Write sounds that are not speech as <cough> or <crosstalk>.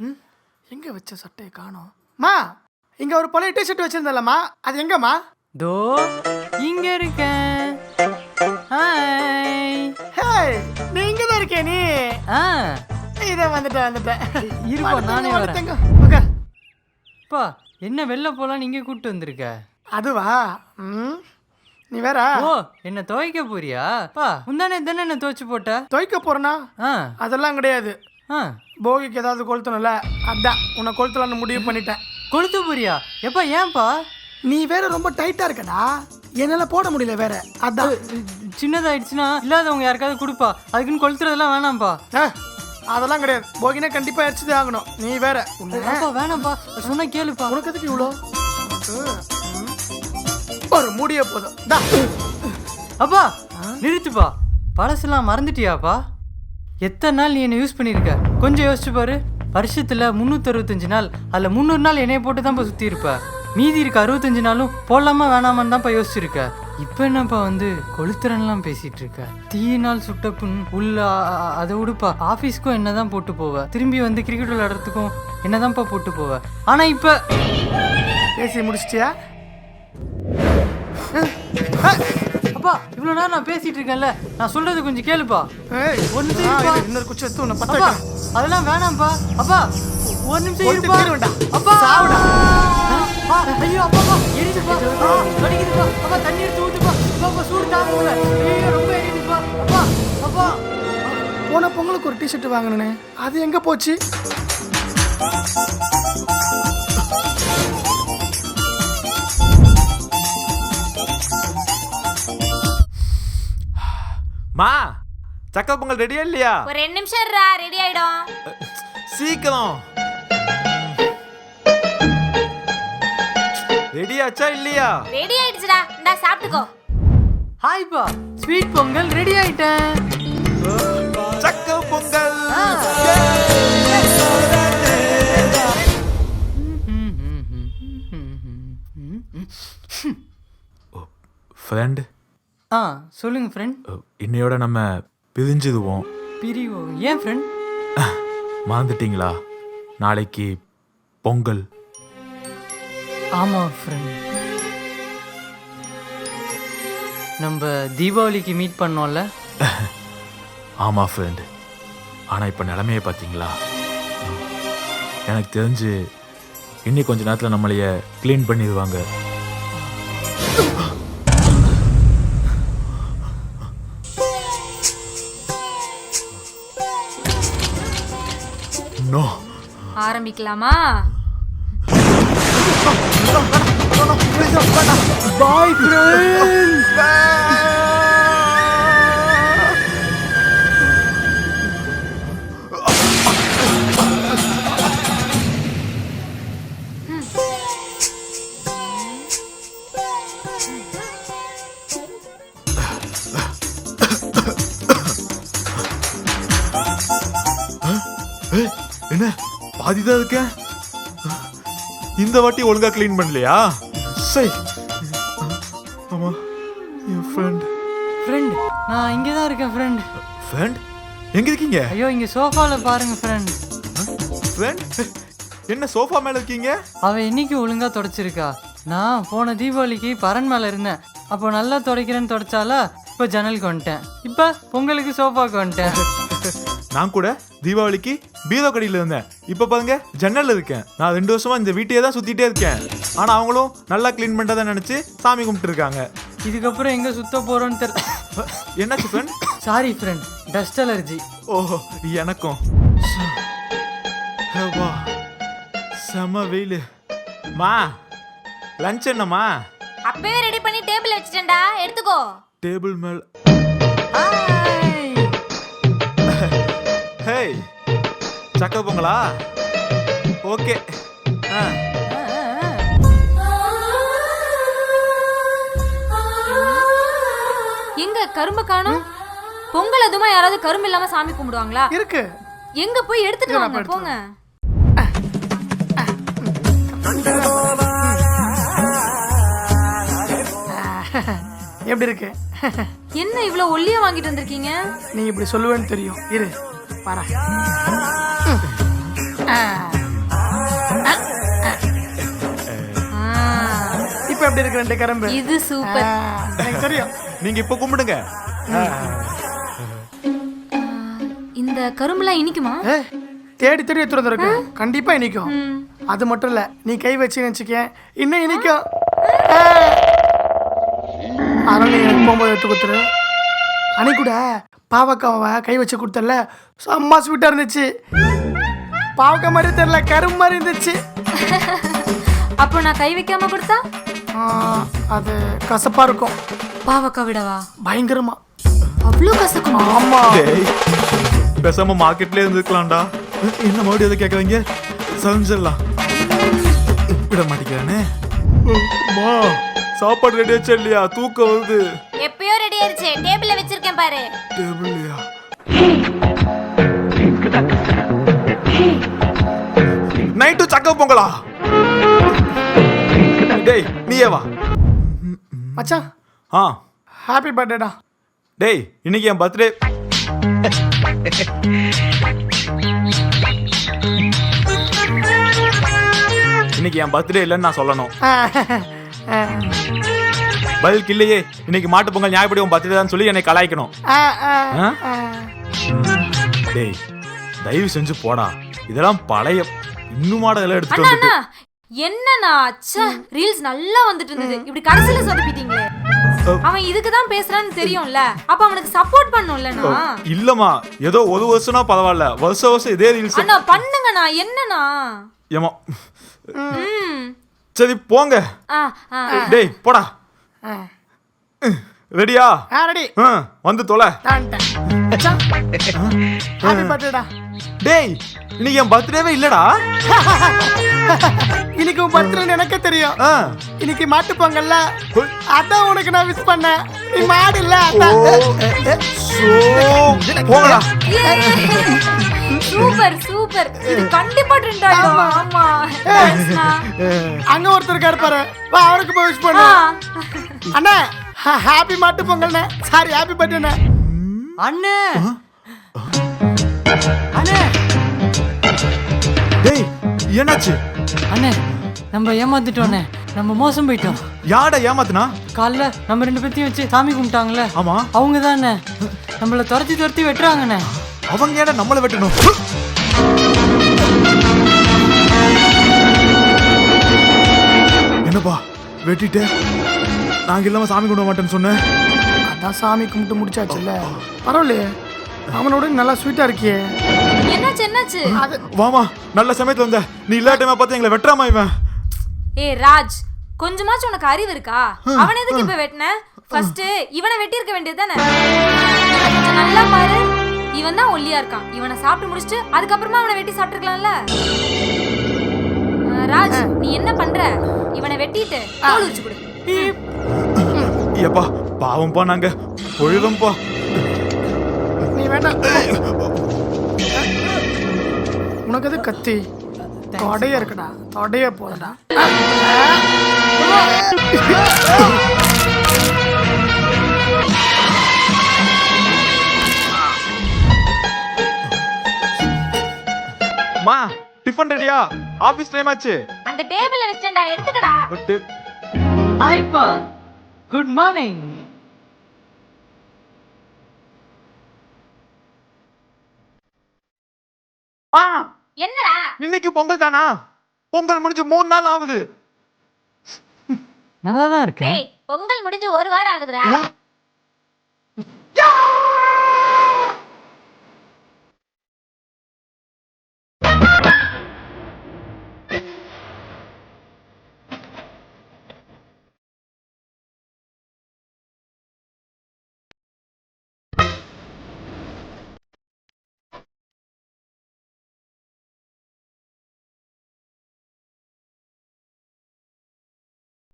ம்? எங்க வச்ச சட்டையை காணோம்? மா இங்க ஒரு பழைய டிஷர்ட் வச்சிருந்தல்லம்மா அது எங்கம்மா? தோ இங்க இருக்கேன் ஹாய் ஹே நீ இங்க தான் இருக்கே நீ? ஆ. இதை வந்துட்டேன் வந்துட்டேன். இருப்பா, நானே வரேன். உட்கார். பா என்ன வெளில போலாம் நீங்க கூப்பிட்டு வந்திருக்க? அதுவா? ம்? நீ வேற? ஓ என்ன துவைக்க போறியா? பா முந்தானே தானே என்ன துவைச்சு போட்ட? துவைக்க போறனா? அதெல்லாம் கிடையாது. ஆ. போகிக்கு ஏதாவது கொளுத்தணும்ல? அதான் உன்னை கொளுத்தலாம்னு முடிவு பண்ணிட்டேன். கொளுத்து போறியா? எப்பா ஏன்பா? நீ வேற ரொம்ப டைட்டா இருக்கடா. என்னால போட முடியல வேற. அதான். சின்னதாயிடுச்சுன்னா இல்லாதவங்க யாருக்காவது கொடுப்பா. அதுக்குன்னு கொளுத்துறதெல்லாம் வேணாம்ப்பா ஆ, அதெல்லாம் கிடையாது. போகினா கண்டிப்பா அடிச்சுதே ஆகணும். நீ வேற. உன்னை அப்பா வேணாம்ப்பா சொன்னா கேளுப்பா. உனக்கு எதுக்கு இவ்வளோ ஒரு முடிய போதும். தா. அப்பா நிறுத்துப்பா. பழசெல்லாம் மறந்துட்டியாப்பா? எத்தனை நாள் நீ என்ன யூஸ் பண்ணியிருக்க? கொஞ்சம் யோசிச்சு பாரு. வருஷத்துல முந்நூற்றறுபத்தஞ்சு நாள் அதில் முந்நூறு நாள் என்னைய போட்டு தான்ப்பா சுற்றி இருப்ப. மீதி இருக்க அறுபத்தஞ்சு நாளும் போடலாமா வேணாமான்னு தான்ப்பா யோசிச்சிருக்க. இப்போ என்னப்பா வந்து கொளுத்துறன்லாம் பேசிட்டு இருக்க தீயினால் சுட்ட புண் உள்ள அதை விடுப்பா ஆஃபீஸ்க்கும் என்னதான் போட்டு போவ. திரும்பி வந்து கிரிக்கெட் விளையாடுறதுக்கும் என்னதான்ப்பா போட்டு போவ. ஆனா இப்போ பேசி முடிச்சிட்டியா? அப்பா இவ்வளோ நேரம் நான் பேசிட்டு இருக்கேன்ல. நான் சொல்றது கொஞ்சம் கேளுப்பா. இரு, இன்னொரு குச்சி எடுத்து உன்னை பத்த. அதெல்லாம் வேணாம்ப்பா. அப்பா ஒரு நிமிஷம் இருப்பா. அப்பா. சாவுடா. ஐயோ அப்பா வலிக்குதுப்பா அப்பா தண்ணி எடுத்து ஊத்துப்பா. அப்பா, அப்பா சூடு தாங்க முடியல ஐயோ ரொம்ப எரியுதுப்பா. அப்பா அப்பா. போன பொங்கலுக்கு ஒரு டிஷர்ட் வாங்கினேன். அது எங்க போச்சு? மா சக்கரை பொங்கல் ரெடியா இல்லையா? ஒரு ரெண்டு நிமிஷம் இருடா ரெடி ஆயிடும். சீக்கிரம். ரெடியாச்சா இல்லையா? ரெடி ஆயிடுச்சுடா. இந்தா சாப்பிட்டுக்கோ. ஹாய்ப்பா ஸ்வீட் பொங்கல் ரெடி ஆயிட்டேன். சக்கரை பொங்கல். ஃப்ரெண்ட் ஆ சொல்லுங்க ஃப்ரெண்ட் இன்னையோட நம்ம பிரிஞ்சுதுவோம் பிரிவோ ஏன் ஃப்ரெண்ட் மறந்துட்டீங்களா? நாளைக்கு பொங்கல். ஆமா ஃப்ரெண்ட் நம்ம தீபாவளிக்கு மீட் பண்ணோம்ல? <laughs> ஆமா ஃப்ரெண்ட் ஆனால் இப்போ நிலமையை பார்த்தீங்களா? எனக்கு தெரிஞ்சு இன்னி கொஞ்ச நேரத்தில் நம்மளைய க்ளீன் பண்ணிடுவாங்க. நோ ஆரம்பிக்கலாமா பாய் ஃப்ரெண்ட் தான் இருக்கேன் இந்த வாட்டி ஒழுங்கா க்ளீன் பண்ணலையா? சரி ஆமா என் ஃப்ரெண்ட் ஃப்ரெண்ட் நான் இங்கே தான் இருக்கேன் ஃப்ரெண்ட் ஃப்ரெண்ட் எங்க இருக்கீங்க? ஐயோ இங்கே சோஃபாவில் பாருங்க ஃப்ரெண்ட் ஃப்ரெண்ட் என்ன சோஃபா மேல இருக்கீங்க? அவ என்னைக்கு ஒழுங்கா தொடச்சிருக்கா. நான் போன தீபாவளிக்கு பரன் மேல இருந்தேன். அப்போ நல்லா துடைக்கிறேன்னு தொடச்சாலா இப்போ ஜன்னலுக்கு வந்துட்டேன். இப்போ பொங்கலுக்கு சோஃபாக்கு வந்துட்டேன். நான் கூட தீபாவளிக்கு பீரோ கடையில் இருந்தேன். இப்போ பாருங்க ஜன்னல்ல இருக்கேன். நான் ரெண்டு வருஷமா இந்த வீட்டையே தான் சுத்திட்டே இருக்கேன். ஆனா அவங்களும் நல்லா க்ளீன் பண்ணிட்டதா நினைச்சு சாமி கும்பிட்டு இருக்காங்க. இதுக்கப்புறம் எங்க சுத்த போறோம்னு தெரியல என்னாச்சு friend sorry friend dust allergy ஓஹோ எனக்கும். செம வெயில். மா லஞ்ச் என்னம்மா? அப்பவே ரெடி பண்ணி டேபிள் வச்சுட்டேன்டா. எடுத்துக்கோ. டேபிள் மேல். சக்கரை பொங்கலா? ஓகே. ஆ. எங்க கரும்பு காணும்? பொங்கல் அதுமா யாராவது கரும்பு இல்லாம சாமி கும்பிடுவாங்களா? இருக்கு. எங்க போய் எடுத்துட்டு வாங்க போங்க. எப்படி இருக்கு? என்ன இவ்ளோ ஒல்லியா வாங்கிட்டு வந்திருக்கீங்க? நீ இப்படி சொல்லுவேன்னு தெரியும். இரு பாரா இப்போ எப்படி இருக்கு ரெண்டு கரும்பு? இது சூப்பர். எனக்கு தெரியும். நீங்க இப்ப கும்பிடுங்க. இந்த கரும்புலாம் இனிக்குமா? தேடி தேடி எடுத்துட்டு வந்திருக்கு. கண்டிப்பா இனிக்கும். அது மட்டும் இல்ல நீ கை வச்சு வச்சுக்க இன்னும் இனிக்கும். அதனால நீ போகும்போது எடுத்து கொடுத்துரு. அன்னைக்கு கூட பாவக்காவை கை வச்சு கொடுத்தல செம்ம ஸ்வீட்டாக இருந்துச்சு. பாவக்காய் மாதிரி தெரியல கரும்பு மாதிரி இருந்துச்சு. அப்போ நான் கை வைக்காம கொடுத்தா? அது கசப்பா இருக்கும். பாவக்கா விடவா? பயங்கரமா. அவ்வளோ கசக்குமா? ஆமா. பேசாம மார்க்கெட்லயே இருந்துக்கலாம்டா. என்ன மறுபடியும் எதை கேட்கறீங்க சமைச்சிடலாம். விட மாட்டேங்கிறானே. சாப்பாடு ரெடி ஆச்சா இல்லையா? தூக்கம் வருது. எப்பயோ ரெடி ஆயிருச்சு. டேபிள்ல வச்சிருக்கேன் பாரு. டேபிள்லையா நைட்டு சக்க பொங்கலா? டேய் நீயே வா. மச்சான். ஆ. ஹாப்பி பர்த்டேடா டேய் இன்னைக்கு என் பர்த்டே இன்னைக்கு என் பர்த்டே இல்லைன்னு நான் சொல்லணும். <laughs> பதிலுக்கு இல்லையே இன்னைக்கு மாட்டு பொங்கல் ஞாபகப்படி உன் பர்த்டே தான் சொல்லி என்னை கலாய்க்கணும்? டேய் தயவு செஞ்சு போடா. இதெல்லாம் பழைய அண்ணா வந்துட்டு. அண்ணா. என்னண்ணா? ச்சே ரீல்ஸ் நல்லா வந்துட்டு இருந்தது. இப்படி கடைசியில சொதப்பிட்டீங்களே. அவன் இதுக்கு தான் பேசுறான்னு தெரியும்ல. அப்ப அவனுக்கு சப்போர்ட் பண்ணும்லண்ணா. இல்லம்மா. ஏதோ ஒரு வருஷம்னா பரவாயில்ல. வருஷம் வருஷம் இதே ரீல்ஸ் அண்ணா பண்ணுங்கண்ணா. என்னண்ணா? ஏமா சரி போங்க. டேய் போடா. ரெடியா? ரெடி. ஆ, வந்து தொலை. ஹாப்பி பர்த்டேடா டேய் இன்னைக்கு என் பர்த்டேவே இல்லடா. இன்னைக்கு உன் பர்த்டே எனக்கே தெரியும். ஆ. இன்னைக்கு மாட்டு பொங்கல்ல. அதான் உனக்கு நான் விஷ் பண்ணேன். நீ மாடு இல்ல போங்கடா. Super super. இது கண்டிப்பா ட்ரெண்ட் ஆயிடும். ஆமா. அங்க ஒருத்தர் இருக்காரு பாரு. வா அவருக்கு போய் விஷ் பண்ணு. அண்ணா ஹாப்பி மாட்டு பொங்கல்ண்ணே. சாரி ஹாப்பி பர்த்டேண்ணே அண்ணே. அண்ணே. டேய் என்னாச்சு? அண்ணே நம்ம ஏமாத்திட்டோண்ணே நம்ம மோசம் போயிட்டோம். யாட ஏமாத்துனா? காலைல நம்ம ரெண்டு பேத்தையும் வச்சு சாமி கும்பிட்டாங்களே ஆமா. அவங்க தானே நம்மளை துரத்தி துரத்தி வெட்டுறாங்கண்ணே. அவங்க ஏடா நம்மளை வெட்டணும்? என்னப்பா வெட்டிட்ட? நாங்க இல்லாம சாமி கும்பிட மாட்டேன்னு சொன்னேன். அதான் சாமி கும்பிட்டு முடிச்சாச்சுல்ல. பரவாயில்லையே. அவனோட நல்லா ஸ்வீட்டா இருக்கியே. என்னாச்சு என்னாச்சு? வாமா நல்ல சமயத்துல வந்த. நீ இல்லாட்டமா பார்த்து எங்களை வெட்டுறாமா இவன். ஏய் ராஜ் கொஞ்சமாச்சும் உனக்கு அறிவு இருக்கா? அவன் எதுக்கு இப்ப வெட்டின? ஃபர்ஸ்ட் இவனை வெட்டி இருக்க வேண்டியது தானே? கொஞ்சம் நல்லா பாரு. இவன் தான் ஒல்லியா இருக்கான். இவனை சாப்பிட்டு முடிச்சுட்டு அதுக்கப்புறமா அவனை வெட்டி சாப்பிட்டுருக்கலாம்ல? ராஜ் நீ என்ன பண்ற? இவனை வெட்டிட்டு தோல் உரிச்சு கொடு. ஏப்பா பாவம்ப்பா நாங்க பொழுதும்பா நீ வேண்டாம் உனக்கு எது கத்தி தொடைய இருக்குடா தொடைய போதுடா மா டிஃபன் ரெடியா ஆபீஸ் டைம் ஆச்சு அந்த டேபிள்ல வச்சேன்டா எடுத்துக்கடா பட்டு Good morning. ஆ. என்னடா? இன்னைக்கு பொங்கல் தானா? பொங்கல் முடிஞ்சு மூணு நாள் ஆகுது. நல்லா தான் இருக்கு பொங்கல் முடிஞ்சு ஒரு வாரம் ஆகுதுடா.